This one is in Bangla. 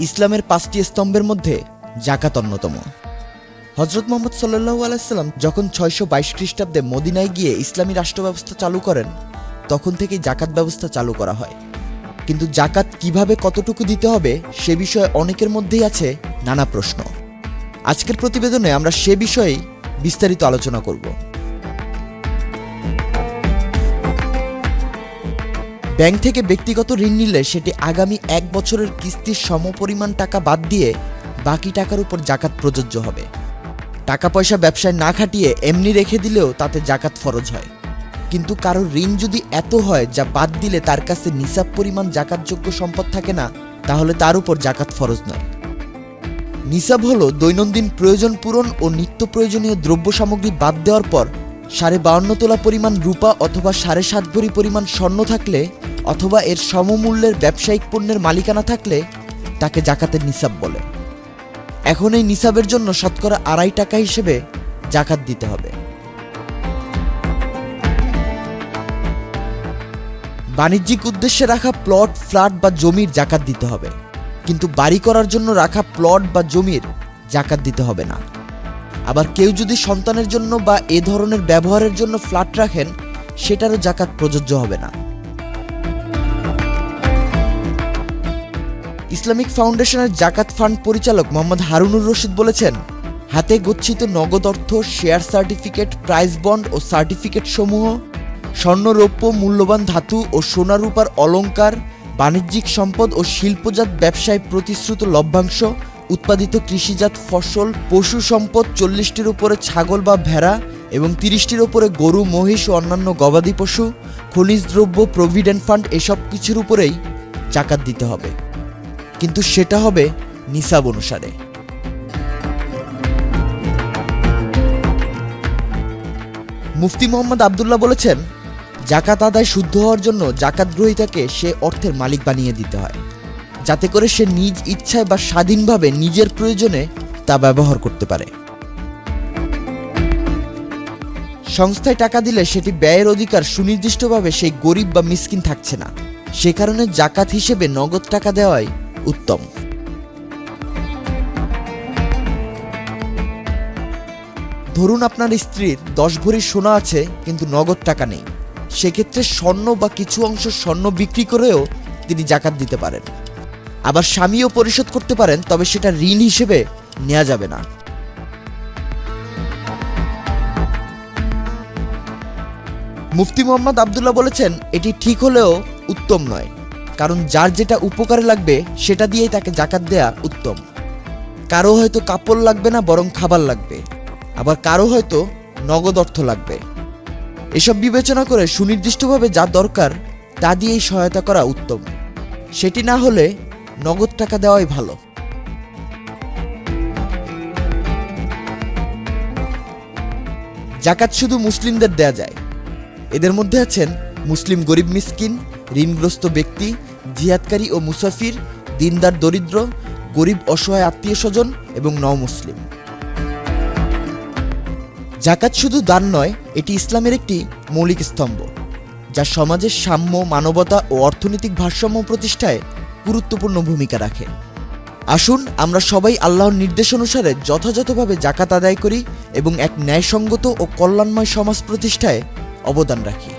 ইসলামের পাঁচটি স্তম্ভের মধ্যে জাকাত অন্যতম। হজরত মোহাম্মদ সাল্লু আলাইসাল্লাম যখন ছয়শো বাইশ খ্রিস্টাব্দে মদিনায় গিয়ে ইসলামী রাষ্ট্র ব্যবস্থা চালু করেন, তখন থেকেই জাকাত ব্যবস্থা চালু করা হয়। কিন্তু জাকাত কীভাবে কতটুকু দিতে হবে সে বিষয়ে অনেকের মধ্যেই আছে নানা প্রশ্ন। আজকের প্রতিবেদনে আমরা সে বিষয়েই বিস্তারিত আলোচনা করব। ব্যাংক থেকে ব্যক্তিগত ঋণ নিলে সেটি আগামী এক বছরের কিস্তির সমপরিমাণ টাকা বাদ দিয়ে বাকি টাকার উপর জাকাত প্রযোজ্য হবে। টাকা পয়সা ব্যবসায় না খাটিয়ে এমনি রেখে দিলেও তাতে জাকাত ফরজ হয়। কিন্তু কারও ঋণ যদি এত হয় যা বাদ দিলে তার কাছে নিসাব পরিমাণ জাকাতযোগ্য সম্পদ থাকে না, তাহলে তার উপর জাকাত ফরজ নয়। নিসাব হলো দৈনন্দিন প্রয়োজন পূরণ ও নিত্য প্রয়োজনীয় দ্রব্য সামগ্রী বাদ দেওয়ার পর সাড়ে বাউন্ন তোলা পরিমাণ রূপা অথবা সাড়ে সাত ভরি পরিমাণ স্বর্ণ থাকলে অথবা এর সমমূল্যের ব্যবসায়িক পণ্যের মালিকানা থাকলে তাকে জাকাতের নিসাব বলে। এখন এই নিসাবের জন্য শতকরা আড়াই টাকা হিসেবে জাকাত দিতে হবে। বাণিজ্যিক উদ্দেশ্যে রাখা প্লট, ফ্ল্যাট বা জমির জাকাত দিতে হবে। কিন্তু বাড়ি করার জন্য রাখা প্লট বা জমির জাকাত দিতে হবে না। আবার কেউ যদি সন্তানের জন্য বা এ ধরনের ব্যবহারের জন্য ফ্ল্যাট রাখেন, সেটারও জাকাত প্রযোজ্য হবে না। ইসলামিক ফাউন্ডেশনের জাকাত ফান্ড পরিচালক মোহাম্মদ হারুনুর রশিদ বলেছেন, হাতে গচ্ছিত নগদ অর্থ, শেয়ার সার্টিফিকেট, প্রাইস বন্ড ও সার্টিফিকেট সমূহ, স্বর্ণরৌপ্য, মূল্যবান ধাতু ও সোনা রূপার অলংকার, বাণিজ্যিক সম্পদ ও শিল্পজাত ব্যবসায় প্রতিশ্রুত লভ্যাংশ উৎপাদিত কৃষিজাত ফসল, পশু সম্পদ চল্লিশটির উপরে ছাগল বা ভেড়া এবং তিরিশটির উপরে গরু, মহিষ ও অন্যান্য গবাদি পশু, খনিজ দ্রব্য, প্রভিডেন্ট ফান্ড এসব কিছুর উপরেই জাকাত দিতে হবে। কিন্তু সেটা হবে নিসাব অনুসারে। মুফতি মোহাম্মদ আবদুল্লাহ বলেছেন, জাকাত আদায় শুদ্ধ হওয়ার জন্য জাকাত গ্রহীতাকে সে অর্থের মালিক বানিয়ে দিতে হয়। যাতে করে সে নিজ ইচ্ছায় বা স্বাধীনভাবে নিজের প্রয়োজনে তা ব্যবহার করতে পারে। সংস্থায় টাকা দিলে সেটি ব্যয়ের অধিকার সুনির্দিষ্টভাবে সেই গরিব বা মিসকিন থাকছে না। সে কারণে জাকাত হিসেবে নগদ টাকা দেওয়াই উত্তম। ধরুন আপনার স্ত্রীর দশ ভরি সোনা আছে, কিন্তু নগদ টাকা নেই। সেক্ষেত্রে স্বর্ণ বা কিছু অংশ স্বর্ণ বিক্রি করেও তিনি জাকাত দিতে পারেন। আবার স্বামীও পরিশোধ করতে পারেন, তবে সেটা ঋণ হিসেবে নেওয়া যাবে না। মুফতি মোহাম্মদ আবদুল্লাহ বলেছেন, এটি ঠিক হলেও উত্তম নয়, কারণ যার যেটা উপকারে লাগবে, সেটা দিয়েই তাকে জাকাত দেয়া উত্তম। কারও হয়তো কাপড় লাগবে না, বরং খাবার লাগবে। আবার কারও হয়তো নগদ অর্থ লাগবে। এসব বিবেচনা করে সুনির্দিষ্টভাবে যা দরকার, তা দিয়েই সহায়তা করা উত্তম। সেটি না হলে নগদ টাকা দেওয়াই ভালো। জাকাত শুধু মুসলিমদের দেয়া যায়। এদের মধ্যে আছেন মুসলিম গরিব মিসকিন, ঋণগ্রস্ত ব্যক্তি, জিহাদকারী ও মুসাফির, দিনদার দরিদ্র, গরিব অসহায় আত্মীয় স্বজন এবং ন মুসলিম জাকাত শুধু দান নয়, এটি ইসলামের একটি মৌলিক স্তম্ভ, যা সমাজের সাম্য, মানবতা ও অর্থনৈতিক ভারসাম্য প্রতিষ্ঠায় গুরুত্বপূর্ণ ভূমিকা রাখে। আসুন, আমরা সবাই আল্লাহর নির্দেশ অনুসারে যথাযথভাবে জাকাত আদায় করি এবং এক ন্যায়সঙ্গত ও কল্যাণময় সমাজ প্রতিষ্ঠায় অবদান রাখি।